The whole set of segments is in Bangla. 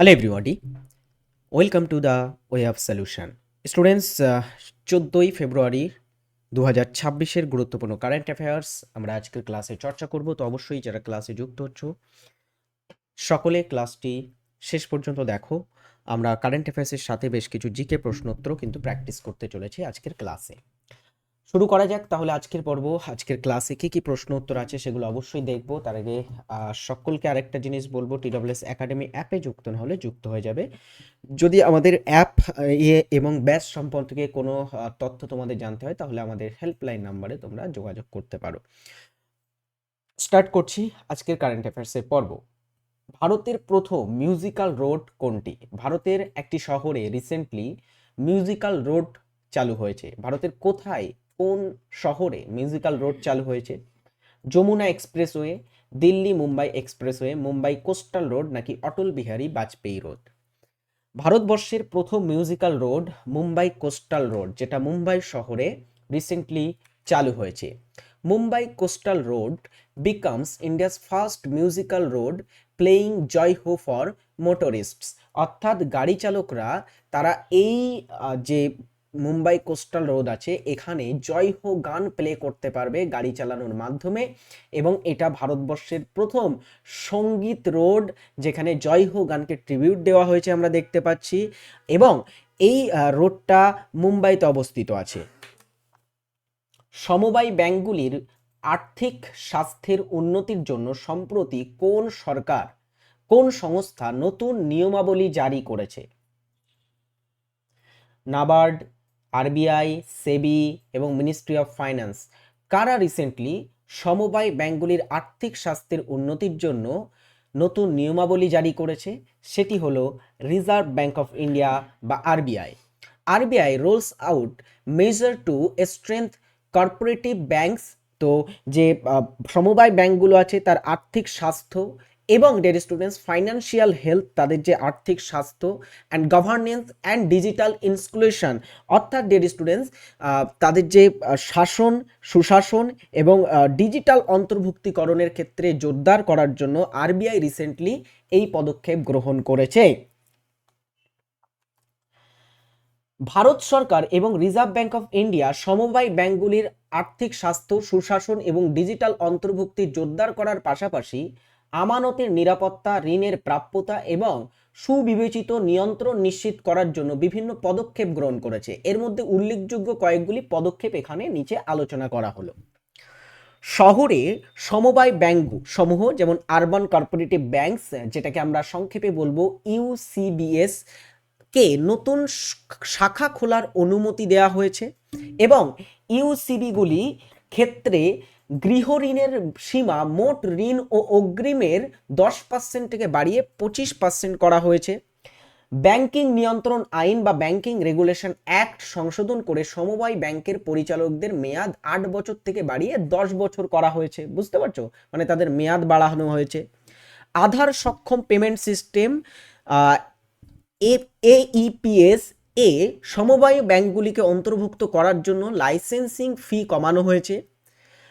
Hello everybody welcome to the way of solution students চোদ্দোই ফেব্রুয়ারি দু হাজার ছাব্বিশের গুরুত্বপূর্ণ কারেন্ট অ্যাফেয়ার্স আমরা আজকের ক্লাসে চর্চা করব। তো অবশ্যই যারা ক্লাসে যুক্ত হচ্ছ, সকলে ক্লাসটি শেষ পর্যন্ত দেখো। আমরা কারেন্ট অ্যাফেয়ার্সের সাথে বেশ কিছু জিকে প্রশ্নোত্তর কিন্তু প্র্যাকটিস করতে চলেছি আজকের ক্লাসে শুরু করা যাক, তাহলে আজকের পর্ব, আজকের ক্লাসে কি কি প্রশ্ন উত্তর আছে সেগুলো অবশ্যই দেখব। তার আগে সকলকে আরেকটা জিনিস বলব টিডব্লিউএস একাডেমি অ্যাপে যুক্ত না হলে যুক্ত হয়ে যাবে। যদি আমাদের অ্যাপ ইয়ে এবং ব্যাচ সম্পর্কে কোনো তথ্য তোমাদের জানতে হয়, তাহলে আমাদের হেল্পলাইন নাম্বারে তোমরা যোগাযোগ করতে পারো। স্টার্ট করছি আজকের কারেন্ট অ্যাফেয়ার্সের পর্ব। ভারতের প্রথম মিউজিক্যাল রোড কোনটি? ভারতের একটি শহরে রিসেন্টলি মিউজিক্যাল রোড চালু হয়েছে। ভারতের কোথায় কোন শহরে মিউজিক্যাল রোড চালু হয়েছে? Yamuna expressway Delhi Mumbai expressway Mumbai coastal road নাকি অটল বিহারী বাজপেয়ী রোড ভারতবর্ষের প্রথম musical road Mumbai coastal road যেটা মুম্বাই শহরে রিসেন্টলি চালু হয়েছে। Mumbai coastal road becomes India's first musical road playing Jai Ho for motorists অর্থাৎ গাড়ি চালকরা, তারা এই যে মুম্বাই কোস্টাল রোড আছে। এখানে জয় হো গান প্লে করতে পারবে গাড়ি চালানোর মাধ্যমে এবং এটা ভারতবর্ষের প্রথম সংগীত রোড যেখানে জয় হো গানকে ট্রিবিউট দেওয়া হয়েছে আমরা দেখতে পাচ্ছি এবং এই রোডটা মুম্বাইতে অবস্থিত আছে। সমবায় ব্যাংকগুলির আর্থিক স্বাস্থ্যের উন্নতির জন্য সম্প্রতি কোন সরকার, কোন সংস্থা নতুন নিয়মাবলী জারি করেছে? নাবার্ড আরবিআই, সেবি এবং মিনিস্ট্রি অফ ফাইন্যান্স। কারা রিসেন্টলি সমবায় ব্যাংকগুলির আর্থিক স্বাস্থ্যের উন্নতির জন্য নতুন নিয়মাবলী জারি করেছে? সেটি হলো রিজার্ভ ব্যাংক অফ ইন্ডিয়া বা RBI. RBI rolls out measure to strength cooperative banks তো যে সমবায় ব্যাংকগুলো আছে, তার আর্থিক স্বাস্থ্য এবং ডের স্টুডেন্টস ফাইন্যান্সিয়াল হেলথ তাদের যে আর্থিক স্বাস্থ্য and governance and digital inclusion অর্থাৎ ডের স্টুডেন্টস তাদের যে শাসন, সুশাসন এবং ডিজিটাল অন্তর্ভুক্তিকরণের ক্ষেত্রে জোরদার করার জন্য আরবিআই রিসেন্টলি এই পদক্ষেপ গ্রহণ করেছে। ভারত সরকার এবং রিজার্ভ ব্যাংক অফ ইন্ডিয়া সমবায় ব্যাংকগুলির আর্থিক স্বাস্থ্য, সুশাসন এবং ডিজিটাল অন্তর্ভুক্তি জোরদার করার পাশাপাশি আমানতের নিরাপত্তা, ঋণের প্রাপ্যতা এবং সুবিবেচিত নিয়ন্ত্রণ নিশ্চিত করার জন্য বিভিন্ন পদক্ষেপ গ্রহণ করেছে। এর মধ্যে উল্লেখযোগ্য কয়েকগুলি পদক্ষেপ এখানে নিচে আলোচনা করা হলো। শহরে সমবায় ব্যাংক সমূহ যেমন আরবান কর্পোরেটিভ ব্যাংকস, যেটাকে আমরা সংক্ষেপে বলব ইউসিবিএস, কে নতুন শাখা খোলার অনুমতি দেওয়া হয়েছে এবং ইউসিবিগুলি ক্ষেত্রে গৃহ ঋণের সীমা মোট ঋণ ও অগ্রিমের দশ পার্সেন্ট থেকে বাড়িয়ে পঁচিশ পার্সেন্ট করা হয়েছে। ব্যাংকিং নিয়ন্ত্রণ আইন বা ব্যাংকিং রেগুলেশন অ্যাক্ট সংশোধন করে সমবায় ব্যাংকের পরিচালকদের মেয়াদ আট বছর থেকে বাড়িয়ে দশ বছর করা হয়েছে। বুঝতে পারছ? মানে তাদের মেয়াদ বাড়ানো হয়েছে। আধার সক্ষম পেমেন্ট সিস্টেম এইপিএস এ সমবায় ব্যাংকগুলিকে অন্তর্ভুক্ত করার জন্য লাইসেন্সিং ফি কমানো হয়েছে।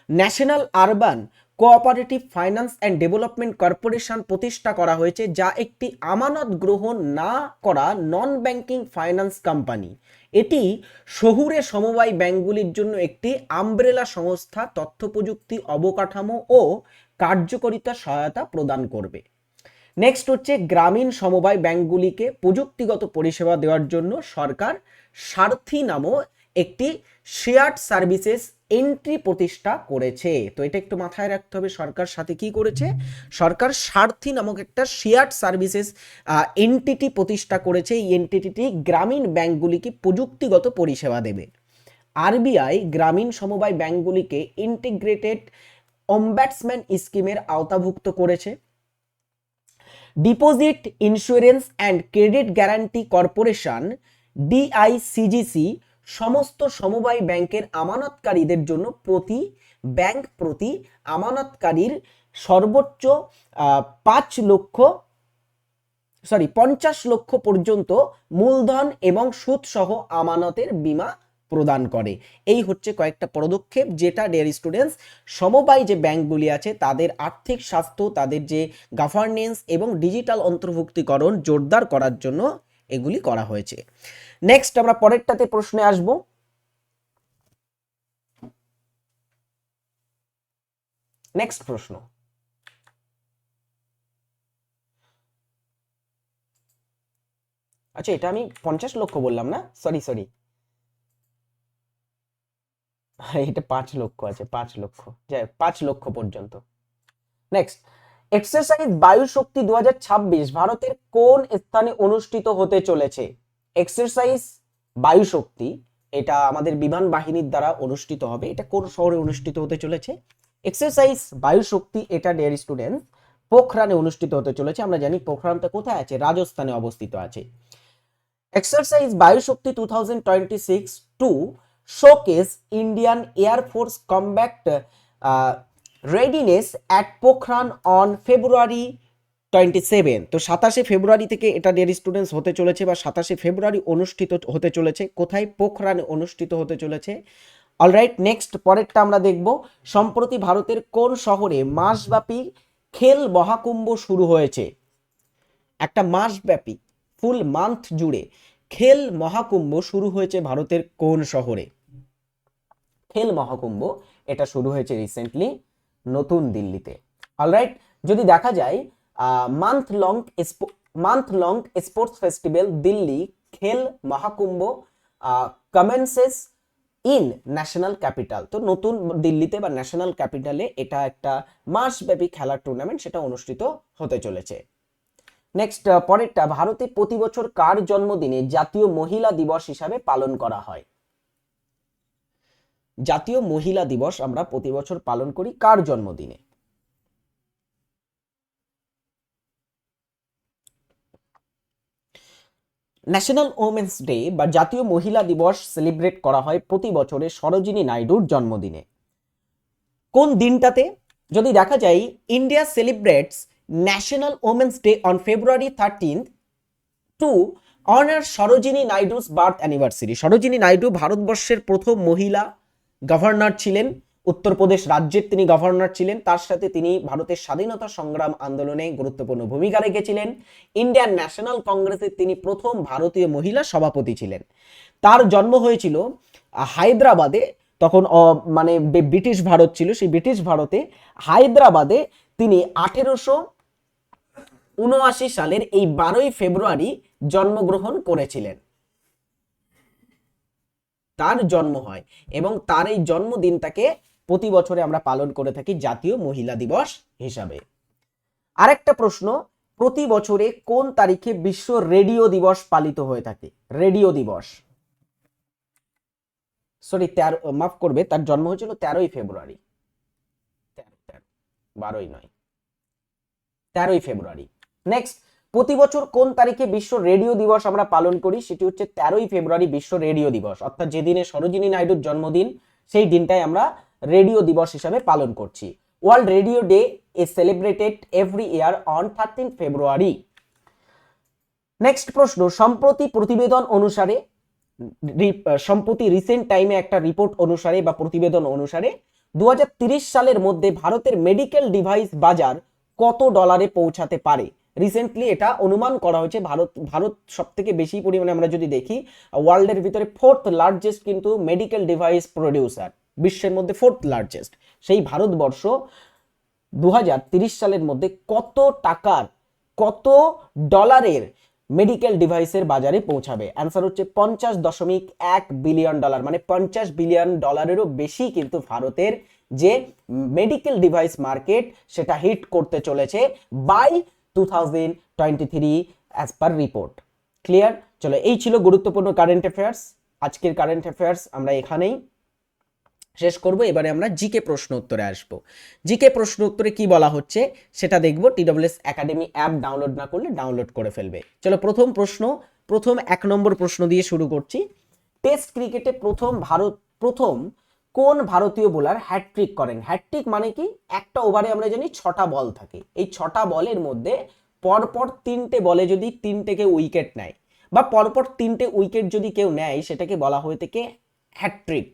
National urban cooperative finance and development corporation প্রতিষ্ঠা করা হয়েছে, যা একটি আমানত গ্রহণ না করা নন ব্যাংকিং ফাইন্যান্স কোম্পানি এটি শহুরে সমবায় ব্যাংকগুলির জন্য একটি আমব্রেলা সংস্থা তথ্য প্রযুক্তি অবকাঠামো ও কার্যকারিতা সহায়তা প্রদান করবে। নেক্সট হচ্ছে গ্রামীণ সমবায় ব্যাংকগুলিকে প্রযুক্তিগত পরিষেবা দেওয়ার জন্য সরকার সারথি নামও একটি শেয়ার্ড সার্ভিসেস এন্ট্রি প্রতিষ্ঠা করেছে। তো এটা একটু মাথায় রাখতে হবে, সরকার সাথে কি করেছে? সরকার সারথি নামক একটা শেয়ার্ড সার্ভিসেস এন্টিটি প্রতিষ্ঠা করেছে। এই এন্টিটিটি গ্রামীণ ব্যাংকগুলিকে প্রযুক্তিগত পরিষেবা দেবে। আরবিআই গ্রামীণ সমবায় ব্যাংকগুলিকে ইন্টিগ্রেটেড অম্ব্যাটসম্যান স্কিমের আওতাভুক্ত করেছে। Deposit, insurance and credit guarantee corporation, DICGC সমস্ত সমবায় ব্যাংকের আমানতকারীদের জন্য প্রতি ব্যাংক প্রতি আমানতকারীর সর্বোচ্চ পাঁচ লক্ষ সরি পঞ্চাশ লক্ষ পর্যন্ত মূলধন এবং সুদ সহ আমানতের বীমা প্রদান করে। এই হচ্ছে কয়েকটা পদক্ষেপ যেটা ডিয়ার স্টুডেন্টস সমবায় যে ব্যাংকগুলি আছে, তাদের আর্থিক স্বাস্থ্য, তাদের যে গভর্নেন্স এবং ডিজিটাল অন্তর্ভুক্তিকরণ জোরদার করার জন্য এগুলি করা হয়েছে। নেক্সট আমরা পরেরটাতে প্রশ্নে আসব। নেক্সট প্রশ্ন। আচ্ছা এটা আমি পঞ্চাশ লক্ষ বললাম না? সরি সরি এটা পাঁচ লক্ষ আছে, পাঁচ লক্ষ। যাই পাঁচ লক্ষ পর্যন্ত। নেক্সট এক্সারসাইজ বায়ু শক্তি দু হাজার ছাব্বিশ ভারতের কোন স্থানে অনুষ্ঠিত হতে চলেছে? এক্সারসাইজ বায়ু শক্তি, এটা আমাদের বিমান বাহিনীর দ্বারা অনুষ্ঠিত হবে। এটা কোন শহরে অনুষ্ঠিত হতে চলেছে? এক্সারসাইজ বায়ু শক্তি, এটা ডিয়ার স্টুডেন্ট পোখরানে অনুষ্ঠিত হতে চলেছে। আমরা জানি পোখরানটা কোথায় আছে? রাজস্থানে অবস্থিত আছে। Exercise Vayu Shakti two thousand twenty six to showcase Indian air force combat readiness at Pokhran on February twenty seven তো সাতাশে ফেব্রুয়ারি থেকে এটা ডিয়ার স্টুডেন্টস হতে চলেছে বা সাতাশে ফেব্রুয়ারি অনুষ্ঠিত হতে চলেছে। কোথায়? পোখরানে অনুষ্ঠিত হতে চলেছে। অলরাইট নেক্সট পরেরটা আমরা দেখব। সম্প্রতি ভারতের কোন শহরে মাসব্যাপী খেল মহাকুম্ভ শুরু হয়েছে? একটা মাসব্যাপী ফুল মান্থ জুড়ে খেল মহাকুম্ভ শুরু হয়েছে ভারতের কোন শহরে? খেল মহাকুম্ভ এটা শুরু হয়েছে রিসেন্টলি নতুন দিল্লিতে। অলরাইট যদি দেখা যায় month long month long sports festival Delhi Khel Mahakumbh commences in national capital তো নতুন দিল্লিতে বা ন্যাশনাল ক্যাপিটালে এটা একটা মাসব্যাপী খেলার টুর্নামেন্ট সেটা অনুষ্ঠিত হতে চলেছে। নেক্সট পরেরটা, ভারতে প্রতি বছর কার জন্মদিনে জাতীয় মহিলা দিবস হিসাবে পালন করা হয়? জাতীয় মহিলা দিবস আমরা প্রতি বছর পালন করি কার জন্মদিনে? ন্যাশনাল ওমেন্স ডে বা জাতীয় মহিলা দিবস সেলিব্রেট করা হয় প্রতি বছরে সরোজিনী নাইডুর জন্মদিনে। কোন দিনটাতে? যদি দেখা যায় India celebrates national women's day on February thirteenth to honour Sarojini Naidu's birth anniversary Sarojini Naidu ভারতবর্ষের প্রথম মহিলা গভর্নর ছিলেন। উত্তরপ্রদেশ রাজ্যের তিনি গভর্নর ছিলেন, তার সাথে তিনি ভারতের স্বাধীনতা সংগ্রাম আন্দোলনে গুরুত্বপূর্ণ ভূমিকা রেখেছিলেন। ইন্ডিয়ান ন্যাশনাল কংগ্রেসের তিনি প্রথম ভারতীয় মহিলা সভাপতি ছিলেন। তার জন্ম হয়েছিল হায়দ্রাবাদে, তখন মানে ব্রিটিশ ভারত ছিল, সেই ব্রিটিশ ভারতে। হায়দ্রাবাদে তিনি আঠেরোশো উনআশি সালের এই বারোই ফেব্রুয়ারি জন্মগ্রহণ করেছিলেন। তার জন্ম হয় এবং তার এই জন্মদিনটাকে প্রতি বছরে আমরা পালন করে থাকি জাতীয় মহিলা দিবস হিসাবে। আরেকটা প্রশ্ন, প্রতি বছরে কোন তারিখে বিশ্ব রেডিও দিবস পালিত হয়ে থাকে? রেডিও দিবস। সরি তেরো, মাফ করবে, তার জন্ম হয়েছিল তেরোই ফেব্রুয়ারি। বারোই নয়। তেরোই ফেব্রুয়ারি। নেক্সট প্রতি বছর কোন তারিখে বিশ্ব রেডিও দিবস আমরা পালন করি? সেটি হচ্ছে তেরোই ফেব্রুয়ারি বিশ্ব রেডিও দিবস। অর্থাৎ যেদিনে সরোজিনী নাইডুর জন্মদিন, সেই দিনটাই আমরা রেডিও দিবস হিসাবে পালন করছি। World radio day is celebrated every year on thirteen February next প্রশ্ন, সম্প্রতি প্রতিবেদন অনুসারে সম্প্রতি রিসেন্ট টাইমে একটা রিপোর্ট অনুসারে বা প্রতিবেদন অনুসারে দু সালের মধ্যে ভারতের মেডিকেল ডিভাইস বাজার কত ডলারে পৌঁছাতে পারে? রিসেন্টলি এটা অনুমান করা হয়েছে, ভারত ভারত সব থেকে বেশি পরিমাণে আমরা যদি দেখি ওয়ার্ল্ডের ভিতরে ফোর্থ লার্জেস্ট কিন্তু মেডিকেল ডিভাইস প্রডিউসার বিশ্বের মধ্যে ফোর্থ লার্জেস্ট সেই ভারতবর্ষ দু সালের মধ্যে কত টাকার, কত ডলারের মেডিকেল ডিভাইসের বাজারে পৌঁছাবে? অ্যান্সার হচ্ছে পঞ্চাশ দশমিক এক বিলিয়ন ডলার মানে পঞ্চাশ বিলিয়ন ডলারেরও বেশি কিন্তু ভারতের যে মেডিকেল ডিভাইস মার্কেট সেটা হিট করতে চলেছে by two thousand twenty three as per report clear চলো, এই ছিল গুরুত্বপূর্ণ কারেন্ট অ্যাফেয়ার্স আজকের কারেন্ট অ্যাফেয়ার্স আমরা এখানেই শেষ করব, এবারে আমরা জিকে প্রশ্ন উত্তরে আসব। জিকে প্রশ্ন উত্তরে কি বলা হচ্ছে, সেটা দেখব। টিডব্লিউএস একাডেমি অ্যাপ ডাউনলোড না করলে ডাউনলোড করে ফেলবে। চলো প্রথম প্রশ্ন, প্রথম এক নম্বর প্রশ্ন দিয়ে শুরু করছি। টেস্ট ক্রিকেটে প্রথম ভারত, প্রথম কোন ভারতীয় বোলার হ্যাটট্রিক করেন? হ্যাটট্রিক মানে কি? একটা ওভারে আমরা জানি ছটা বল থাকে। এই ছটা বলের মধ্যে পরপর তিনটে বলে যদি তিনটেকে উইকেট নেয়, বা পরপর তিনটে উইকেট যদি কেউ নেয়, সেটাকে বলা হয়ে থাকে হ্যাট্রিক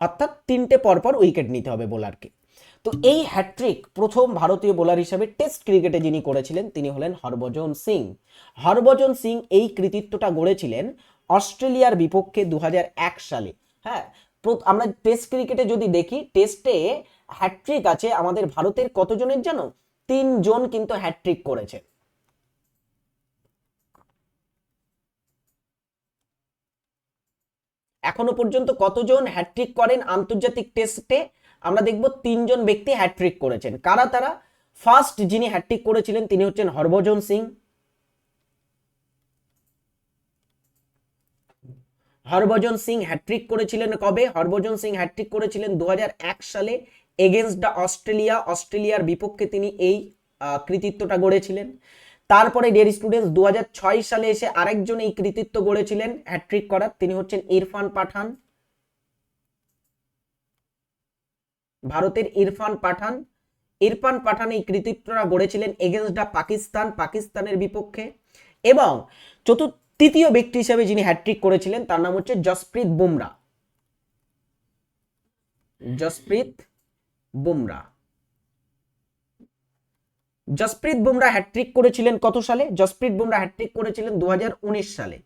অর্থাৎ তিনটে পরপর উইকেট নিতে হবে বোলারকে। তো এই হ্যাট্রিক প্রথম ভারতীয় বোলার হিসাবে টেস্ট ক্রিকেটে যিনি করেছিলেন, তিনি হলেন হরভজন সিং। হরভজন সিং এই কৃতিত্বটা গড়েছিলেন অস্ট্রেলিয়ার বিপক্ষে দু হাজার এক সালে। হ্যাঁ আমরা টেস্ট ক্রিকেটে যদি দেখি, টেস্টে হ্যাট্রিক আছে আমাদের ভারতের কতজনের জানো? তিনজন কিন্তু হ্যাট্রিক করেছে এখনও পর্যন্ত কতজন হ্যাট্রিক করেন আন্তর্জাতিক টেস্টে আমরা দেখব তিনজন ব্যক্তি হ্যাট্রিক করেছেন। কারা তারা? ফার্স্ট যিনি হ্যাট্রিক করেছিলেন তিনি হচ্ছেন হরভজন সিং। হরভজন সিং হ্যাট্রিক করেছিলেন কবে? হরভজন সিং হ্যাট্রিক করেছিলেন দু হাজার এক সালে এগেনস্ট দ্য অস্ট্রেলিয়া অস্ট্রেলিয়ার বিপক্ষে তিনি এই কৃতিত্বটা গড়েছিলেন। তারপরে ডিয়ার স্টুডেন্টস দু হাজার ছয় সালে এসে আরেকজন এই কৃতিত্ব গড়েছিলেন। হ্যাট্রিক করার, তিনি হচ্ছেন ইরফান পাঠান। ভারতের ইরফান পাঠান। ইরফান পাঠান এই কৃতিত্বটা গড়েছিলেন এগেনস্ট দ্য পাকিস্তান, পাকিস্তানের বিপক্ষে। এবং চতুর্থ তৃতীয় ব্যক্তি হিসেবে যিনি হ্যাট্রিক করেছিলেন, তার নাম হচ্ছে জসপ্রীত বুমরা। জসপ্রীত বুমরা। জসপ্রীত বুমরা হ্যাট্রিক করেছিলেন কত সালে? জসপ্রীত বুমরা হ্যাট্রিক করেছিলেন দু হাজার উনিশ সালে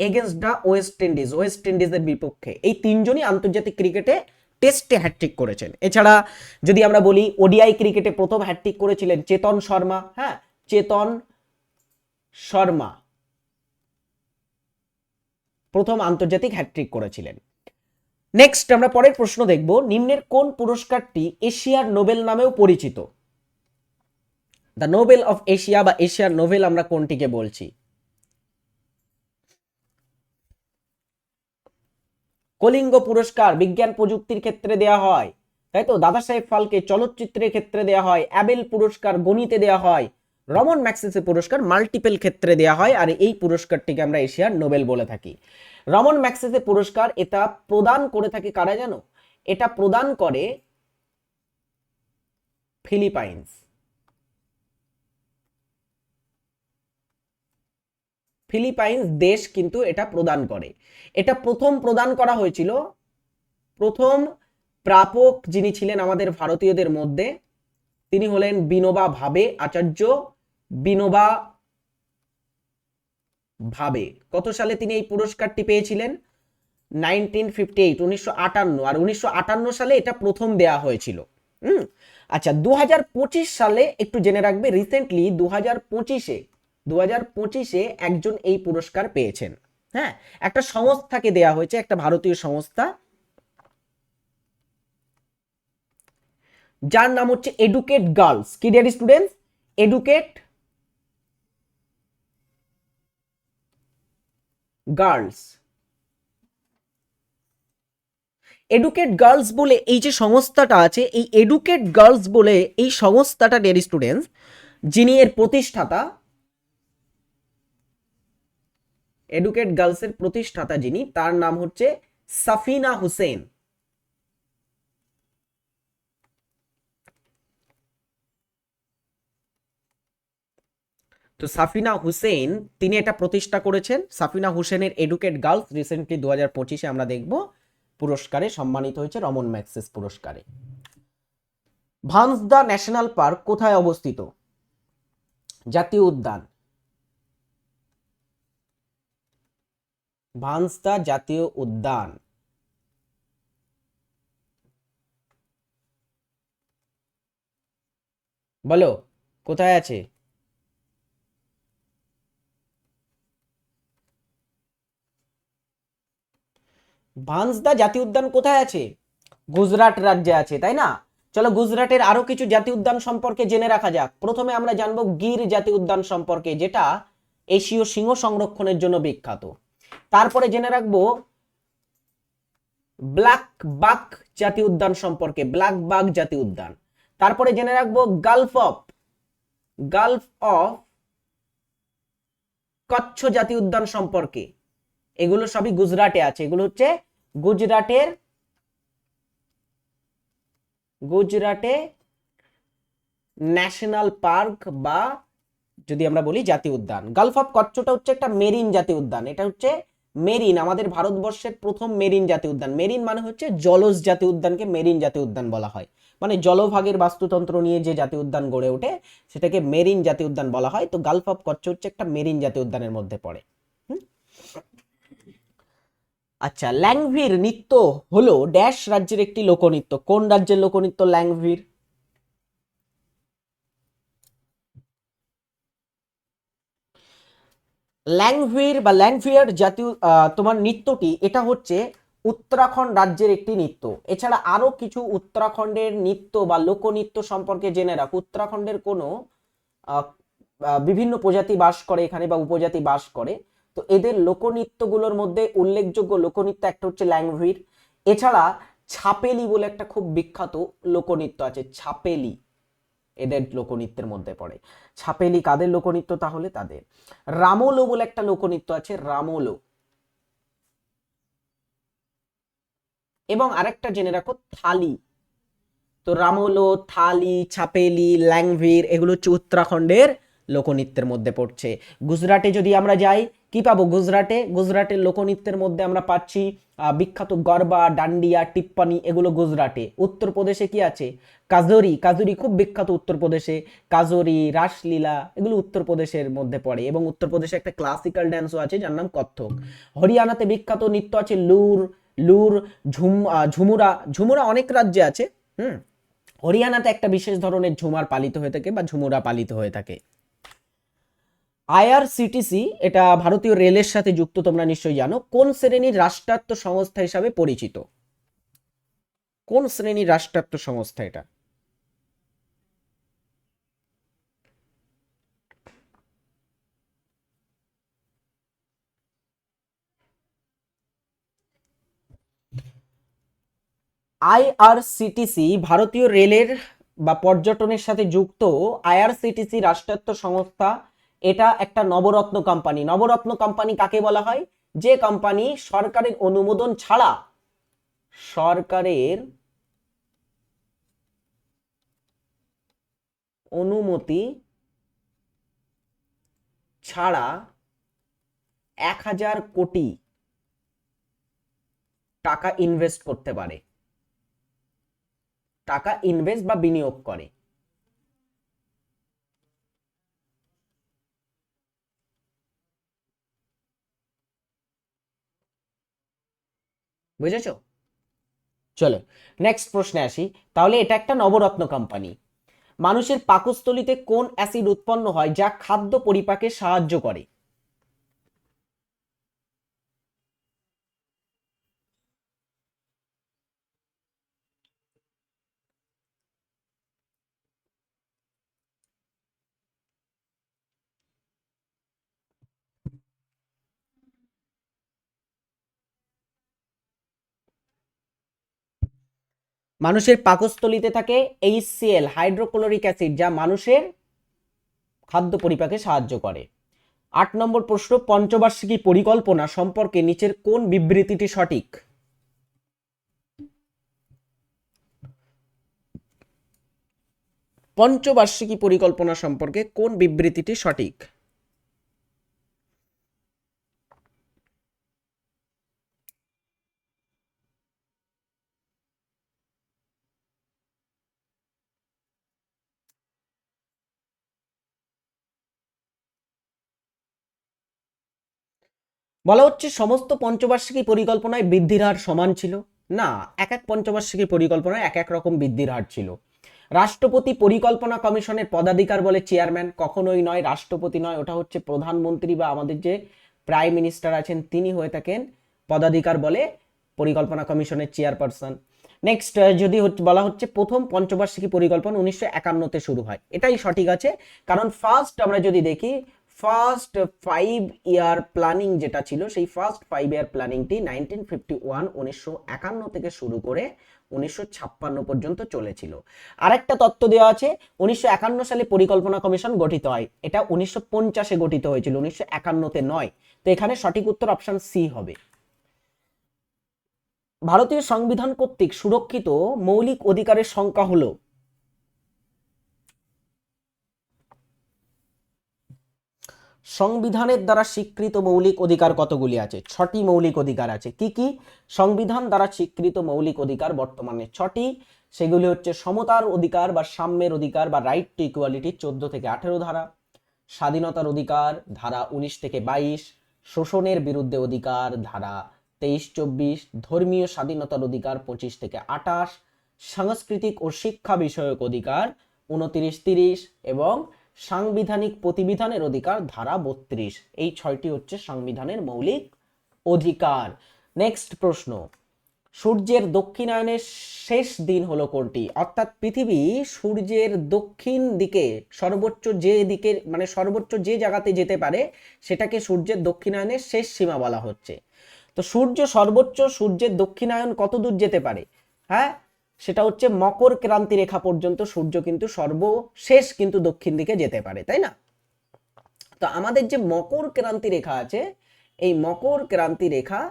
against the West Indies West ইন্ডিজের বিপক্ষে। এই তিনজনই আন্তর্জাতিক ক্রিকেটে টেস্টে হ্যাট্রিক করেছেন। এছাড়া যদি আমরা বলি ওডিআই ক্রিকেটে প্রথম হ্যাট্রিক করেছিলেন চেতন শর্মা হ্যাঁ? চেতন শর্মা প্রথম আন্তর্জাতিক হ্যাট্রিক করেছিলেন। নেক্সট আমরা পরের প্রশ্ন দেখব, নিম্নের কোন পুরস্কারটি এশিয়ার নোবেল নামেও পরিচিত? দ্য নোবেল অফ এশিয়া বা এশিয়ার নোবেল আমরা কোনটিকে বলছি? কলিঙ্গ পুরস্কার বিজ্ঞান প্রযুক্তির ক্ষেত্রে দেয়া হয়, তাই তো? দাদা সাহেব ফালকে চলচ্চিত্রের ক্ষেত্রে দেয়া হয়, অ্যাবেল পুরস্কার গণিতে দেয়া হয়, রমন ম্যাক্সেসে পুরস্কার মাল্টিপেল ক্ষেত্রে দেয়া হয়, আর এই পুরস্কারটিকে আমরা এশিয়ার নোবেল বলে থাকি। রমন ম্যাক্সেসে পুরস্কার এটা প্রদান করে থাকে কারা জানো? এটা প্রদান করে ফিলিপাইন্স। ফিলিপাইন্স দেশ কিন্তু এটা প্রদান করে। এটা প্রথম প্রদান করা হয়েছিল, প্রথম প্রাপক যিনি ছিলেন আমাদের ভারতীয়দের মধ্যে, তিনি হলেন বিনোবা ভাবে, আচার্য বিনোবা ভাবে। কত সালে তিনি এই পুরস্কারটি পেয়েছিলেন? নাইনটিন ফিফটি এইট, উনিশশো আটান্ন। আর উনিশশো আটান্ন সালে এটা প্রথম দেয়া হয়েছিল। হুম? আচ্ছা দু হাজার পঁচিশ সালে একটু জেনে রাখবে রিসেন্টলি দু হাজার পঁচিশে দু হাজার পঁচিশে একজন এই পুরস্কার পেয়েছেন। হ্যাঁ একটা সংস্থাকে দেয়া হয়েছে, একটা ভারতীয় সংস্থা। যার নাম হচ্ছে এডুকেট গার্লস কি dear students Educate Girls Educate Girls বলে এই যে সংস্থাটা আছে, এই এডুকেট গার্লস বলে এই সংস্থাটা ডিয়ার স্টুডেন্টস যিনি এর প্রতিষ্ঠাতা এডুকেট গার্লসের প্রতিষ্ঠাতা যিনি, তার নাম হচ্ছে সাফিনা হুসেন। তো সাফিনা হুসেন, তিনি এটা প্রতিষ্ঠা করেছেন। সাফিনা হুসেনের এডুকেট গার্লস রিসেন্টলি দু হাজার পঁচিশে আমরা দেখব পুরস্কারে সম্মানিত হয়েছে রমন ম্যাক্সেস পুরস্কারে। ভান্সদা ন্যাশনাল পার্ক কোথায় অবস্থিত? জাতীয় উদ্যান। ভান্সদা জাতীয় উদ্যান। বলো, কোথায় আছে? ভান্সদা জাতীয় উদ্যান কোথায় আছে? গুজরাট রাজ্যে আছে, তাই না? চলো গুজরাটের আরও কিছু জাতীয় উদ্যান সম্পর্কে জেনে রাখা যাক। প্রথমে আমরা জানব গির জাতীয় উদ্যান সম্পর্কে, যেটা এশীয় সিংহ সংরক্ষণের জন্য বিখ্যাত। তারপরে জেনে রাখব, ব্ল্যাক বাক জাতীয় উদ্যান সম্পর্কে, ব্ল্যাক বাগ জাতীয় উদ্যান। তারপরে জেনে রাখব, Gulf of Gulf of Kutch জাতীয় উদ্যান সম্পর্কে। এগুলো সবই গুজরাটে আছে, এগুলো হচ্ছে গুজরাটের, গুজরাটে ন্যাশনাল পার্ক বা যদি আমরা বলি জাতীয় উদ্যান। গালফ অফ কচ্ছটা হচ্ছে একটা মেরিন জাতীয় উদ্যান। এটা হচ্ছে মেরিন, আমাদের ভারতবর্ষের প্রথম মেরিন জাতীয় উদ্যান। মেরিন মানে হচ্ছে জলজ জাতীয় উদ্যানকে মেরিন জাতীয় উদ্যান বলা হয়। মানে জলভাগের বাস্তুতন্ত্র নিয়ে যে জাতীয় উদ্যান গড়ে ওঠে, সেটাকে মেরিন জাতীয় উদ্যান বলা হয়। তো গালফ অফ কচ্ছ হচ্ছে একটা মেরিন জাতীয় উদ্যানের মধ্যে পড়ে? আচ্ছা ল্যাংভির নৃত্য হলো ড্যাশ রাজ্যের একটি লোকনৃত্য। কোন রাজ্যের লোকনৃত্য ল্যাংভির ল্যাংভির বা ল্যাংভিয়ার জাতীয় তোমার নৃত্যটি, এটা হচ্ছে উত্তরাখণ্ড রাজ্যের একটি নৃত্য। এছাড়া আরও কিছু উত্তরাখণ্ডের নৃত্য বা লোকনৃত্য সম্পর্কে জেনে রাখ। উত্তরাখণ্ডের কোনো বিভিন্ন প্রজাতি বাস করে এখানে বা উপজাতি বাস করে। তো এদের লোকনৃত্যগুলোর মধ্যে উল্লেখযোগ্য লোকনৃত্য একটা হচ্ছে ল্যাংভির। এছাড়া ছাপেলি বলে একটা খুব বিখ্যাত লোকনৃত্য আছে, ছাপেলি। এদের লোকনৃত্যের মধ্যে পড়ে। ছাপেলি কাদের লোকনৃত্য তাহলে? তাদের। রামোলো বলে একটা লোকনৃত্য আছে, রামোলো। এবং আরেকটা জেনে রাখো, থালি। তো রামোলো, থালি, ছাপেলি, ল্যাংভির, এগুলো হচ্ছে উত্তরাখণ্ডের লোকনৃত্যের মধ্যে পড়ছে। গুজরাটে যদি আমরা যাই কি পাবো গুজরাটে? গুজরাটের লোকনৃত্যের মধ্যে আমরা পাচ্ছি বিখ্যাত গরবা, ডান্ডিয়া, টিপ্পানি, এগুলো গুজরাটে। উত্তরপ্রদেশে কি আছে? কাজরি কাজরি খুব বিখ্যাত উত্তরপ্রদেশে। কাজরি, রাসলীলা, এগুলো উত্তরপ্রদেশের মধ্যে পড়ে এবং উত্তরপ্রদেশে একটা ক্লাসিক্যাল ড্যান্সও আছে যার নাম কত্থক। হরিয়ানাতে বিখ্যাত নৃত্য আছে লুর লুর, ঝুম ঝুমুরা ঝুমুরা অনেক রাজ্যে আছে, হুম? হরিয়ানাতে একটা বিশেষ ধরনের ঝুমার পালিত হয়ে থাকে বা ঝুমুরা পালিত হয়ে থাকে। আইআরসিটিসি, এটা ভারতীয় রেলের সাথে যুক্ত, তোমরা নিশ্চয়ই জানো, কোন শ্রেণির রাষ্ট্রায়ত্ত সংস্থা হিসাবে পরিচিত? কোন শ্রেণির রাষ্ট্রায়ত্ত সংস্থা এটা? আইআরসিটিসি ভারতীয় রেলের বা পর্যটনের সাথে যুক্ত আইআরসিটিসি রাষ্ট্রায়ত্ত সংস্থা এটা একটা নবরত্ন কোম্পানি নবরত্ন কোম্পানি কাকে বলা হয়? যে কোম্পানি সরকারের অনুমোদন ছাড়া সরকারের অনুমতি ছাড়া এক হাজার কোটি টাকা ইনভেস্ট করতে পারে। টাকা ইনভেস্ট বা বিনিয়োগ করে। বুঝেছ? চলো নেক্সট প্রশ্নে আসি। তাহলে এটা একটা নবরত্ন কোম্পানি মানুষের পাকস্থলিতে কোন অ্যাসিড উৎপন্ন হয় যা খাদ্য পরিপাকে সাহায্য করে? মানুষের পাকস্থলীতে থাকে এইচসিএল হাইড্রোক্লোরিক অ্যাসিড যা মানুষের খাদ্য পরিপাকে সাহায্য করে। আট নম্বর প্রশ্ন, পঞ্চবার্ষিকী পরিকল্পনা সম্পর্কে নিচের কোন বিবৃতিটি সঠিক? পঞ্চবার্ষিকী পরিকল্পনা সম্পর্কে কোন বিবৃতিটি সঠিক? বলা হচ্ছে সমস্ত পঞ্চবার্ষিকী পরিকল্পনায় বৃদ্ধির হার সমান ছিল। না, এক এক পঞ্চবার্ষিকী পরিকল্পনায় এক এক রকম বৃদ্ধির হার ছিল। রাষ্ট্রপতি পরিকল্পনা কমিশনের পদাধিকার বলে চেয়ারম্যান কখনোই নয়, রাষ্ট্রপতি নয়, ওটা হচ্ছে প্রধানমন্ত্রী বা আমাদের যে প্রাইম মিনিস্টার আছেন, তিনি হয়ে থাকেন পদাধিকার বলে পরিকল্পনা কমিশনের চেয়ারপারসন। নেক্সট যদি বলা হচ্ছে প্রথম পঞ্চবার্ষিকী পরিকল্পনা উনিশশো একান্নতে শুরু হয়। এটাই সঠিক আছে, কারণ ফার্স্ট আমরা যদি দেখি ফার্স্ট ফাইভ ইয়ার প্ল্যানিং যেটা ছিল, সেই ফার্স্ট ফাইভ ইয়ার প্ল্যানিংটি নাইনটিন ফিফটি ওয়ান উনিশশো একান্ন থেকে শুরু করে উনিশশো ছাপ্পান্ন পর্যন্ত চলেছিল। আরেকটা তত্ত্ব দেওয়া আছে, উনিশশো একান্ন সালে পরিকল্পনা কমিশন গঠিত হয়। এটা উনিশশো পঞ্চাশে গঠিত হয়েছিল, উনিশশো একান্নতে নয়। তো এখানে সঠিক উত্তর অপশন সি হবে। ভারতীয় সংবিধান কর্তৃক সুরক্ষিত মৌলিক অধিকারের সংখ্যা হলো সংবিধানের দ্বারা স্বীকৃত মৌলিক অধিকার কতগুলি আছে? ছটি মৌলিক অধিকার আছে। কি কি? সংবিধান দ্বারা স্বীকৃত মৌলিক অধিকার বর্তমানে ছটি। সেগুলি হচ্ছে সমতার অধিকার বা সাম্যের অধিকার বা রাইট টু ইকুয়ালিটি চোদ্দ থেকে আঠেরো ধারা, স্বাধীনতার অধিকার ধারা উনিশ থেকে বাইশ, শোষণের বিরুদ্ধে অধিকার ধারা তেইশ, চব্বিশ, ধর্মীয় স্বাধীনতার অধিকার পঁচিশ থেকে আটাশ সাংস্কৃতিক ও শিক্ষা বিষয়ক অধিকার উনতিরিশ, তিরিশ এবং সাংবিধানিক প্রতিবিধানের অধিকার, ধারা বত্রিশ। এই ছয়টি হচ্ছে সংবিধানের মৌলিক অধিকার। নেক্সট প্রশ্ন। সূর্যের দক্ষিণায়নের শেষ দিন হলো কোনটি? অর্থাৎ পৃথিবী সূর্যের দক্ষিণ দিকে সর্বোচ্চ যে দিকে মানে সর্বোচ্চ যে জায়গাতে যেতে পারে, সেটাকে সূর্যের দক্ষিণায়নের শেষ সীমা বলা হচ্ছে। তো সূর্য সর্বোচ্চ, সূর্যের দক্ষিণায়ন কত দূর যেতে পারে? হ্যাঁ? সেটা হচ্ছে মকর ক্রান্তি রেখা পর্যন্ত সূর্য কিন্তু সর্বশেষ কিন্তু দক্ষিণ দিকে যেতে পারে, তাই না? তো আমাদের যে মকর ক্রান্তি রেখা আছে, এই মকর ক্রান্তি রেখা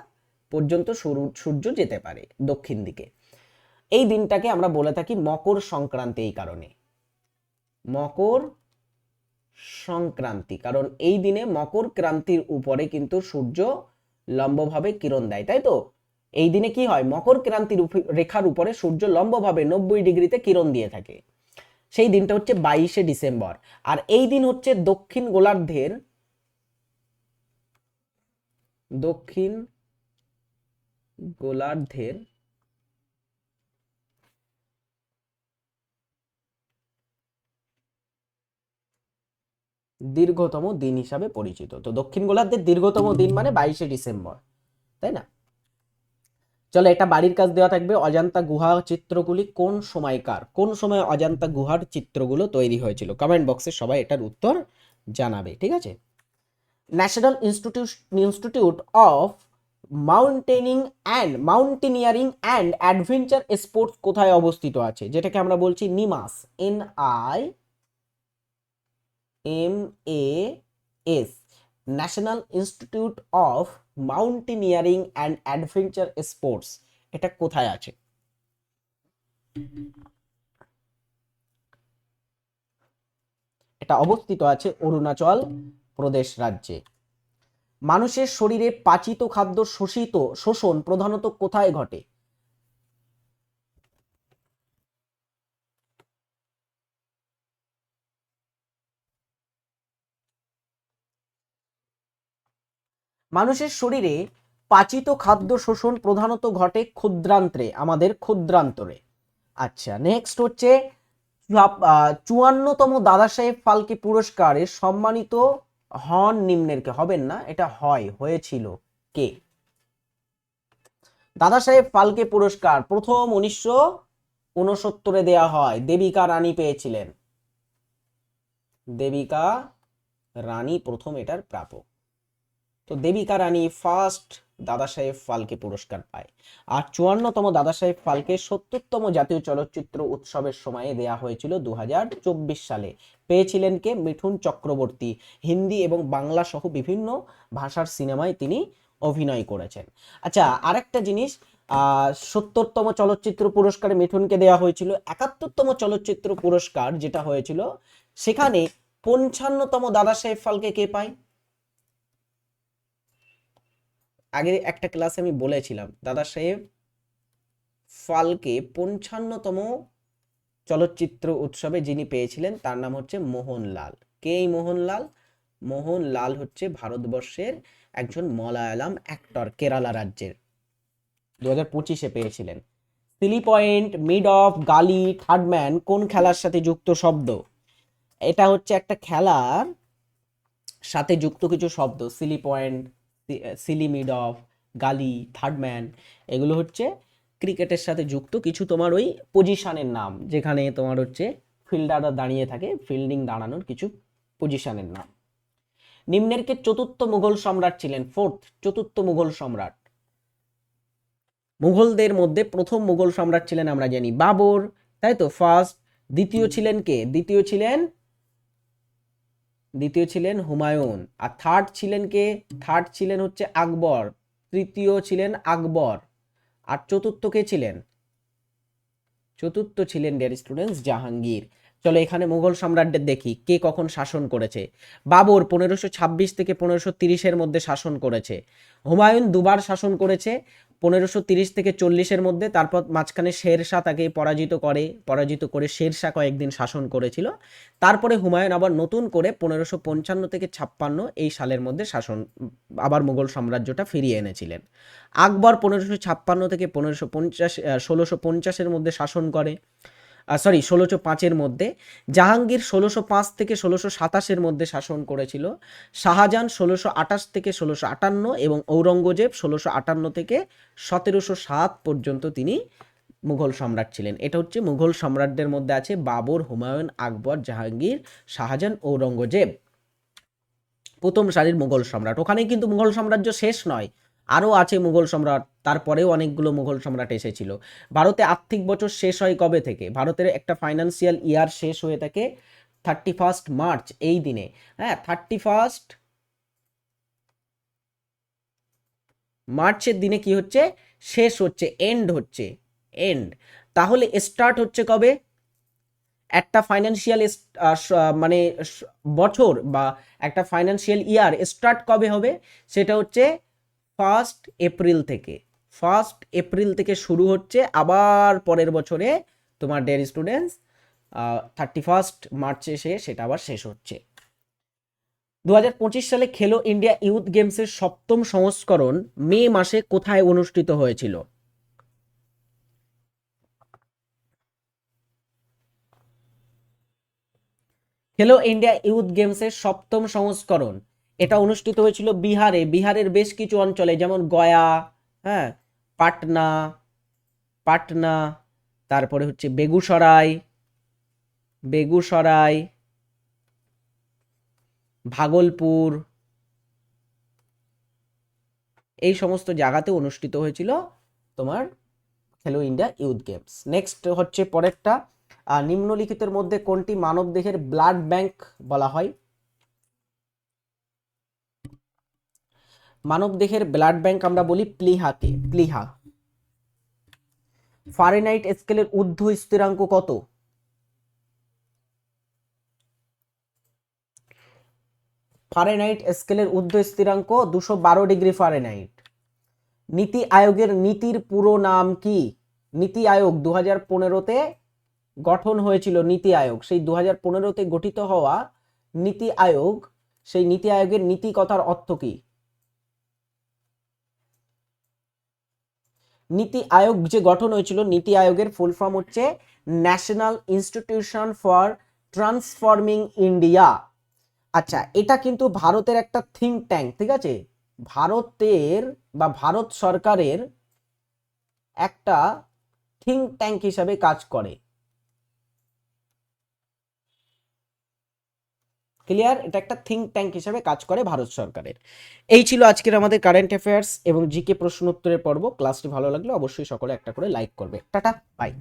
পর্যন্ত সূর- সূর্য যেতে পারে দক্ষিণ দিকে। এই দিনটাকে আমরা বলে থাকি মকর সংক্রান্তি এই কারণে। মকর সংক্রান্তি, কারণ এই দিনে মকর ক্রান্তির উপরে কিন্তু সূর্য লম্বভাবে কিরণ দেয়, তাই তো? এই দিনে কি হয়? মকর ক্রান্তির রেখার উপরে সূর্য লম্বভাবে নব্বই ডিগ্রিতে কিরণ দিয়ে থাকে। সেই দিনটা হচ্ছে বাইশে ডিসেম্বর। আর এই দিন হচ্ছে দক্ষিণ গোলার্ধের দক্ষিণ গোলার্ধের দীর্ঘতম দিন হিসাবে পরিচিত। তো দক্ষিণ গোলার্ধের দীর্ঘতম দিন মানে বাইশে ডিসেম্বর, তাই না? চলো এটা বাড়ির কাজ দেওয়া থাকবে। অজান্তা গুহা চিত্রগুলি কোন সময়কার? কোন সময় অজান্তা গুহার চিত্রগুলো তৈরি হয়েছিল? কমেন্ট বক্সে সবাই এটার উত্তর জানাবে, ঠিক আছে? National institute institute of mountaining and, mountaineering and adventure sports কোথায় অবস্থিত আছে? যেটাকে আমরা বলছি NIMAS N I M A S national institute of mountaineering and adventure sports, এটা কোথায় আছে? এটা অবস্থিত আছে অরুণাচল প্রদেশ রাজ্যে। মানুষের শরীরে পাচিত খাদ্য শোষিত, শোষণ প্রধানত কোথায় ঘটে? মানুষের শরীরে পাচিত খাদ্য শোষণ প্রধানত ঘটে ক্ষুদ্রান্ত্রে, আমাদের ক্ষুদ্রান্তরে। আচ্ছা নেক্সট হচ্ছে চুয়ান্নতম দাদা সাহেব ফালকে পুরস্কারে সম্মানিত হন নিম্নের কে, হবেন না? এটা হয়, হয়েছিল কে? দাদা সাহেব ফালকে পুরস্কার, প্রথম উনিশশো উনসত্তরে দেয়া হয়, দেবিকা রানী পেয়েছিলেন। দেবিকা রানী প্রথম এটার প্রাপক। তো দেবিকা রানী ফার্স্ট দাদা সাহেব ফালকে পুরস্কার পায়। আর চুয়ান্নতম দাদা সাহেব ফালকে সত্তরতম জাতীয় চলচ্চিত্র উৎসবের সময়ে দেয়া হয়েছিল দু হাজার চব্বিশ সালে। পেয়েছিলেন কে? মিঠুন চক্রবর্তী। হিন্দি এবং বাংলা সহ বিভিন্ন ভাষার সিনেমায় তিনি অভিনয় করেছেন। আচ্ছা আরেকটা জিনিস সত্তরতম চলচ্চিত্র পুরস্কারে মিঠুনকে দেওয়া হয়েছিল একাত্তরতম চলচ্চিত্র পুরস্কার, যেটা হয়েছিল সেখানে পঞ্চান্নতম দাদা সাহেব ফালকে কে পায়? আগে একটা ক্লাসে আমি বলেছিলাম, দাদা সাহেব, ফালকে পঞ্চান্নতম চলচ্চিত্র উৎসবে যিনি পেয়েছিলেন, তার নাম হচ্ছে মোহনলাল। কে এই মোহনলাল? মোহনলাল হচ্ছে ভারতবর্ষের একজন মলায়ালাম অ্যাক্টর কেরালা রাজ্যের। দু হাজার পঁচিশে পেয়েছিলেন। Silly point mid off gully third man কোন খেলার সাথে যুক্ত শব্দ? এটা হচ্ছে একটা খেলার সাথে যুক্ত কিছু শব্দ। Silly point silly mid off gully third man এগুলো হচ্ছে ক্রিকেটের সাথে যুক্ত। কিছু তোমার ওই পজিশনের নাম, যেখানে তোমার হচ্ছে ফিল্ডাররা দাঁড়িয়ে থাকে ফিল্ডিং দাঁড়ানোর কিছু পজিশনের নাম। নিম্নের কে চতুর্থ মুঘল সম্রাট ছিলেন ফোর্থ চতুর্থ মুঘল সম্রাট। মুঘলদের মধ্যে প্রথম মুঘল সম্রাট ছিলেন আমরা জানি বাবর, তাই তো? ফার্স্ট দ্বিতীয় ছিলেন কে? দ্বিতীয় ছিলেন দ্বিতীয় ছিলেন হুমায়ুন আর থার্ড ছিলেন কে? থার্ড ছিলেন হচ্ছে আকবর, তৃতীয় ছিলেন আকবর। আর চতুর্থ কে ছিলেন? চতুর্থ ছিলেন ডিয়ার স্টুডেন্টস জাহাঙ্গীর। চলো এখানে মুঘল সম্রাটদের দেখি, কে কখন শাসন করেছে? বাবর পনেরোশো ছাব্বিশ থেকে পনেরোশো তিরিশের মধ্যে শাসন করেছে। হুমায়ুন দুবার শাসন করেছে পনেরোশো তিরিশ থেকে চল্লিশের মধ্যে, তারপর মাঝখানে শেরশাহ তাকে পরাজিত করে পরাজিত করে শেরশাহ কয়েকদিন শাসন করেছিল। তারপরে হুমায়ুন আবার নতুন করে পনেরোশো পঞ্চান্ন থেকে ছাপ্পান্ন এই সালের মধ্যে শাসন, আবার মুঘল সাম্রাজ্যটা ফিরিয়ে এনেছিলেন। আকবর পনেরোশো ছাপ্পান্ন থেকে পনেরোশো পঞ্চাশ ষোলোশো পঞ্চাশের মধ্যে শাসন করে। সরি ষোলোশো পাঁচের মধ্যে জাহাঙ্গীর ষোলোশো পাঁচ থেকে ষোলোশো সাতাশের মধ্যে শাসন করেছিল, শাহজাহান ষোলোশো আঠাশ থেকে ষোলোশো আটান্ন এবং ঔরঙ্গজেব ষোলোশো আটান্ন থেকে সতেরোশো সাত পর্যন্ত তিনি মুঘল সম্রাট ছিলেন। এটা হচ্ছে মুঘল সম্রাটদের মধ্যে আছে বাবর, হুমায়ুন, আকবর, জাহাঙ্গীর, শাহজাহান, ঔরঙ্গজেব। প্রথম সারির মুঘল সম্রাট। ওখানে কিন্তু মুঘল সাম্রাজ্য শেষ নয়। আরও আছে মুঘল সম্রাট, তারপরেও অনেকগুলো মুঘল সম্রাট এসেছিল। ভারতে আর্থিক বছর শেষ হয় কবে থেকে? ভারতের একটা ফাইন্যান্সিয়াল ইয়ার শেষ হয়ে থাকে থার্টি ফার্স্ট মার্চ এই দিনে। হ্যাঁ থার্টি ফার্স্ট মার্চের দিনে কি হচ্ছে? শেষ হচ্ছে এন্ড হচ্ছে এন্ড তাহলে স্টার্ট হচ্ছে কবে? একটা ফাইন্যান্সিয়াল মানে বছর বা একটা ফাইন্যান্সিয়াল ইয়ার স্টার্ট কবে হবে? সেটা হচ্ছে ফার্স্ট এপ্রিল থেকে। ফার্স্ট এপ্রিল থেকে শুরু হচ্ছে আবার পরের বছরে তোমার ডেয়ার স্টুডেন্টস থার্টি ফার্স্ট মার্চে এসে সেটা আবার শেষ হচ্ছে। দু হাজার পঁচিশ সালে খেলো ইন্ডিয়া ইউথ গেমসের সপ্তম সংস্করণ মে মাসে কোথায় অনুষ্ঠিত হয়েছিল? খেলো ইন্ডিয়া ইউথ গেমসের সপ্তম সংস্করণ এটা অনুষ্ঠিত হয়েছিল বিহারে। বিহারের বেশ কিছু অঞ্চলে, যেমন গয়া হ্যাঁ পাটনা পাটনা, তারপরে হচ্ছে বেগুসরাই বেগুসরাই, ভাগলপুর, এই সমস্ত জায়গাতে অনুষ্ঠিত হয়েছিল তোমার খেলো ইন্ডিয়া ইউথ গেমস। নেক্সট হচ্ছে পরেরটা। নিম্নলিখিতের মধ্যে কোনটি মানবদেহের ব্লাড ব্যাংক বলা হয়? মানবদেহের ব্লাড ব্যাংক আমরা বলি প্লিহাকে, প্লিহা। ফারেনাইট স্কেলের ঊর্ধ্ব স্থিরাঙ্ক কত? ফারেনাইট স্কেলের ঊর্ধ্ব স্থিরাঙ্ক দুশো বারো ডিগ্রি ফারেনাইট নীতি আয়োগের নীতির পুরো নাম কি? নীতি আয়োগ দু হাজার পনেরোতে গঠন হয়েছিল নীতি আয়োগ। সেই দু হাজার পনেরোতে গঠিত হওয়া নীতি আয়োগ, সেই নীতি আয়োগের নীতি কথার অর্থ কি? নীতি আয়োগ যে গঠন হয়েছিল, নীতি আয়োগের ফুল ফর্ম হচ্ছে national institution for transforming India আচ্ছা এটা কিন্তু ভারতের একটা থিঙ্ক ট্যাঙ্ক ঠিক আছে? ভারতের বা ভারত সরকারের একটা থিঙ্ক ট্যাঙ্ক হিসাবে কাজ করে। ক্লিয়ার এটা একটা থিঙ্ক ট্যাঙ্ক হিসেবে কাজ করে ভারত সরকারের। এই ছিল আজকের আমাদের কারেন্ট অ্যাফেয়ার্স এবং জিকে প্রশ্ন উত্তরের পর্ব। ক্লাসটি ভালো লাগলে অবশ্যই সকলে একটা করে লাইক করবে। Tata bye